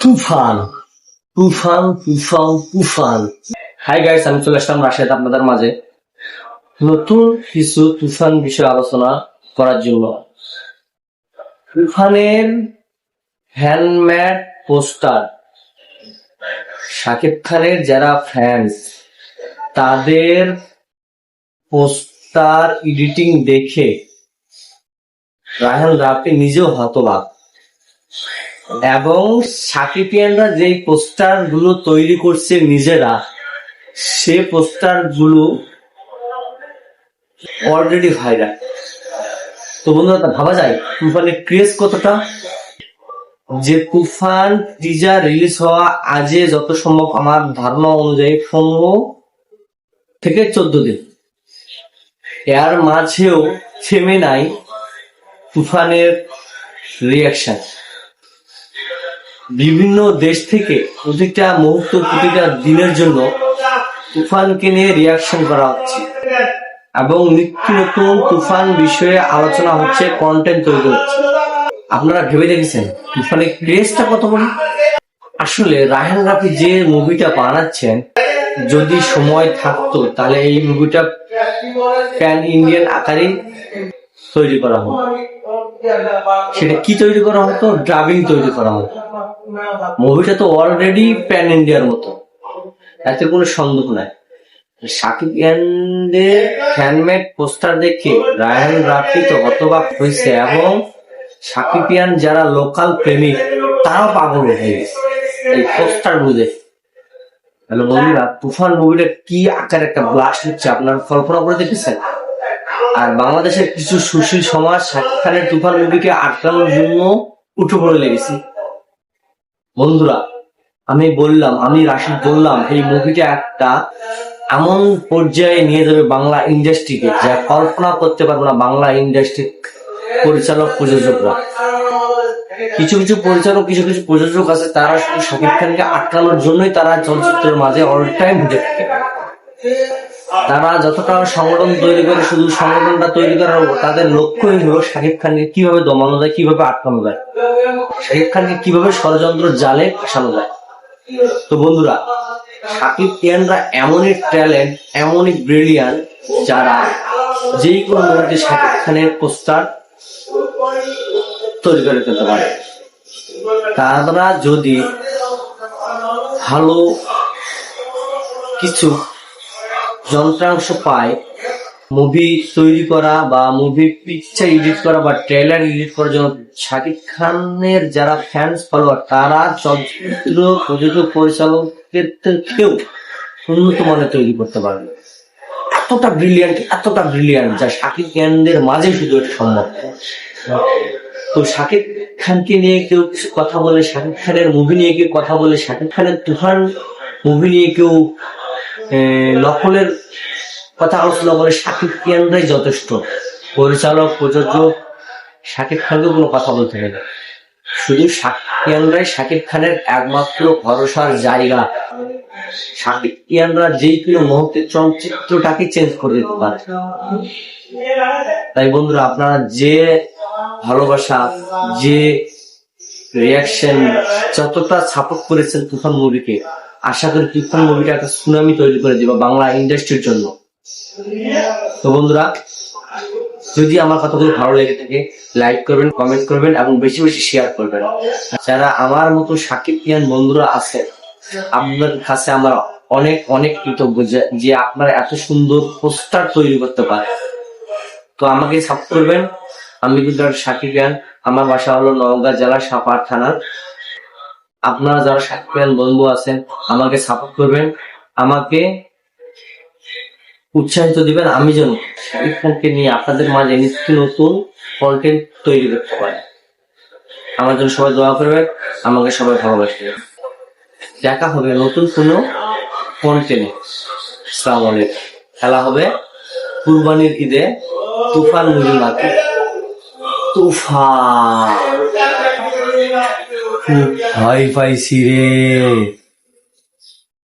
তুফান। তুফান তুফান তুফান। Hi guys আমি চলে আসলাম রাশিয়াতে আপনাদের মাঝে। নতুন কিছু তুফান বিষয়ে আলোচনা করার জন্য। তুফানের হ্যান্ডমেড পোস্টার শাকিব খানের যারা ফ্যান্স তাদের পোস্টার এডিটিং দেখে রায়হান রাফি নিজেও হতবাক। এবং সাকিবিয়ানরা যে পোস্টারগুলো তৈরি করছে নিজেরা, সে পোস্টারগুলো অলরেডি ভাইরাল তো বন্ধুরা ভাবা যায়? তুফানের ক্রেজ কতটা? যে তুফান টিজার রিলিজ হওয়া আজে যত সম্ভব আমার ধারণা অনুযায়ী পনেরো থেকে চোদ্দ দিন। এর মাঝেও থেমে নাই তুফানের রিয়াকশন বিভিন্ন দেশ থেকে প্রতিটা মুহূর্ত, প্রতিটা দিনের জন্য তুফানকে নিয়ে রিয়াকশন করা হচ্ছে। এবং নিত্য নতুন তুফান বিষয়ে আলোচনা হচ্ছে কন্টেন্ট তৈরি হচ্ছে। আপনারা ভেবে দেখেছেন, তুফানের ক্রেজটা কত বড়? আসলে রায়হান রাফি যে মুভিটা বানাচ্ছেন, যদি সময় থাকতো, তাহলে এই মুভিটা প্যান ইন্ডিয়ান আকারে তৈরি করা হতো সেটা কি তৈরি করা হতো? ড্রাবিং তৈরি করা হতো। মুভিটা তো অলরেডি প্যান ইন্ডিয়ার মতো। এতে কোনো সন্দেহ নাই। সাকিব হ্যান্ডমেড পোস্টার দেখে রায়হান রাফি তো হতবাক হয়েছে এবং সাকিব যারা লোকাল প্রেমিক, তারাও পাগল হয়ে গেছে। এই পোস্টার বুঝে হ্যালো বন্ধুরা, তুফান মুভিটা কি আকার একটা ব্লাস্ট হচ্ছে আপনারা কল্পনা করে দেখেছেন? আর বাংলাদেশের কিছু সুশীল সমাজ শাকিব খানের তুফান মুভিকে আটকানোর জন্য উঠে পড়ে লেগেছে। বন্ধুরা, আমি বললাম, আমি রাশিদ বললাম, এই মুভিটা একটা এমন পর্যায়ে নিয়ে যাবে বাংলা ইন্ডাস্ট্রিকে, যা কল্পনা করতে পারব না বাংলা ইন্ডাস্ট্রি পরিচালক, প্রযোজকরা। কিছু কিছু পরিচালক, কিছু কিছু প্রযোজক আছে, তারা শুধু শাকিব খানকে আটকানোর জন্যই তারা চলচ্চিত্রের মাঝে অল টাইম থাকে তারা যতটা সংগঠন তৈরি করে, শুধু সংগঠনটা তৈরি করার তাদের লক্ষ্যই হলো শাকিব খানকে কীভাবে দমানো যায়, কীভাবে আটকানো যায়। শাকিব খানকে কীভাবে ষড়যন্ত্র জালে ফাঁসানো যায়। তো বন্ধুরা, শাকিব ইয়ানরা এমনই ট্যালেন্ট, এমনই ব্রিলিয়ান্ট যারা যেই কোনো মুহূর্তে শাকিব খানের পোস্টার তৈরি করে ফেলতে পারে। তারা যদি ভালো কিছু যন্ত্রাংশ পায় মুভি তৈরি করা বা মুভি পিকচার এডিট করা বা ট্রেলার এডিট করার জন্য শাকিব খানের যারা ফ্যান্স ফলোয়ার তারা চলচ্চিত্র প্রযোজক পরিচালকের থেকেও উন্নত মানের তৈরি করতে পারবে। এতটা ব্রিলিয়ান্ট এতটা ব্রিলিয়ান্ট যা শাকিব খানদের মাঝে শুধু এটা সম্ভব তো শাকিব খানকে নিয়ে কেউ কথা বলে, শাকিব খানের মুভি নিয়ে কেউ কথা বলে, শাকিব খানের তুফান মুভি নিয়ে কেউ নকলের কথা আলোচনা করে শাকিব খানরাই যথেষ্ট। পরিচালক প্রযোজক শাকিব খানকে কোনো কথা বলতে হবে না। শুধু শাকিব খানরাই শাকিব খানের একমাত্র ভরসার জায়গা। শাকিব খানরা যেই কোনো মুহূর্তে চলচ্চিত্রটাকে চেঞ্জ করে দিতে পারে। তাই বন্ধুরা, আপনারা যে ভালোবাসা, যে রিয়াকশন যতটা সাপোর্ট করেছেন তুফান মুভিকে আশা করি তুফান মুভিটা একটা সুনামি তৈরি করে দিবা বাংলা ইন্ডাস্ট্রির জন্য। তো বন্ধুরা, যদি আমার কথাগুলো ভালো লেগে থাকে লাইক করবেন কমেন্ট করবেন এবং বেশি বেশি শেয়ার করবেন। যারা আমার মতো সাকিব ইয়ান বন্ধুরা আছে আপনার কাছে আমার অনেক অনেক কৃতজ্ঞ যে আপনারা এত সুন্দর পোস্টার তৈরি করতে পারে তো আমাকে সাপোর্ট করবেন। আমি একটা সাকিব খান আমার বাসা হলো নওগাঁ জেলা সাপার থানার আপনারা যারা সাকিব খান বন্ধু আছেন, আমাকে সাপোর্ট করবেন। আমাকে উৎসাহিত দিবেন। আমি যেন শাকিব খানকে নিয়ে আপনাদের মাঝে নিত্য নতুন কন্টেন্ট তৈরি করতে পারি। আমার জন্য সবাই দোয়া করবেন। আমাকে সবাই ভালোবাসবেন দেখা হবে নতুন কোনো কন্টেন্টে আলাইকুম। খেলা হবে কুরবানির ঈদে তুফান মুভি মাকে তুফান। খুব ভয় পাইছি রে।